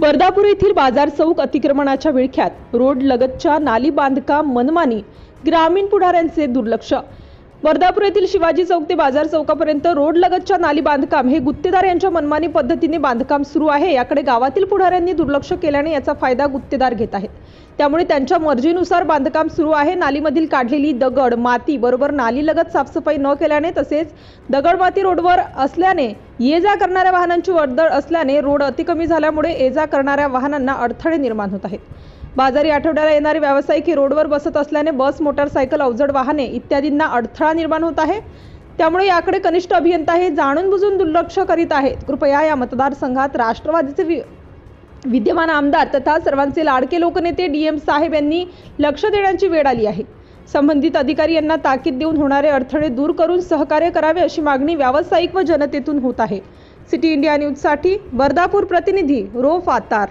वर्धापूर येथील बाजार चौक अतिक्रमणाच्या विळख्यात रोड लगतच्या नाली बांधकाम मनमानी ग्रामीण पुढाऱ्यांचे दुर्लक्ष वर्धापूर येथील शिवाजी चौक ते बाजार चौकापर्यंत रोड लगतच्या नाली बांधकाम हे गुत्तेदार यांच्या मनमानी पद्धतीने बांधकाम सुरू आहे. याकडे गावातील पुढाऱ्यांनी दुर्लक्ष केल्याने याचा फायदा गुत्तेदार घेत आहेत. त्यामुळे त्यांच्या मर्जीनुसार बांधकाम सुरू आहे. नालीमधील काढलेली दगड माती बरोबर नालीलगत साफसफाई न केल्याने तसेच दगड माती रोडवर असल्याने ये जा करणाऱ्या वाहनांची वर्दळ असल्याने रोड अतिकमी झाल्यामुळे ये जा करणाऱ्या वाहनांना अडथळे निर्माण होत आहेत. बाजारी आठवड्याला येणारे व्यावसायिक हे रोडवर बसत असल्याने बस मोटारसायकल अवजड वाहने इत्यादींना अडथळा निर्माण होत आहे. त्यामुळे याकडे कनिष्ठ अभियंता हे जाणून बुजून दुर्लक्ष करीत आहेत. कृपया या मतदारसंघात राष्ट्रवादीचे वि विद्यमान आमदार तथा सर्वांचे लाडके लोकनेते डी एम साहेब यांनी लक्ष देण्याची वेळ आली आहे. संबंधित अधिकारी यांना ताकीद देऊन होणारे अडथळे दूर करून सहकार्य करावे अशी मागणी व्यावसायिक व जनतेतून होत आहे. सिटी इंडिया न्यूजसाठी वर्धापूर प्रतिनिधी रो फातार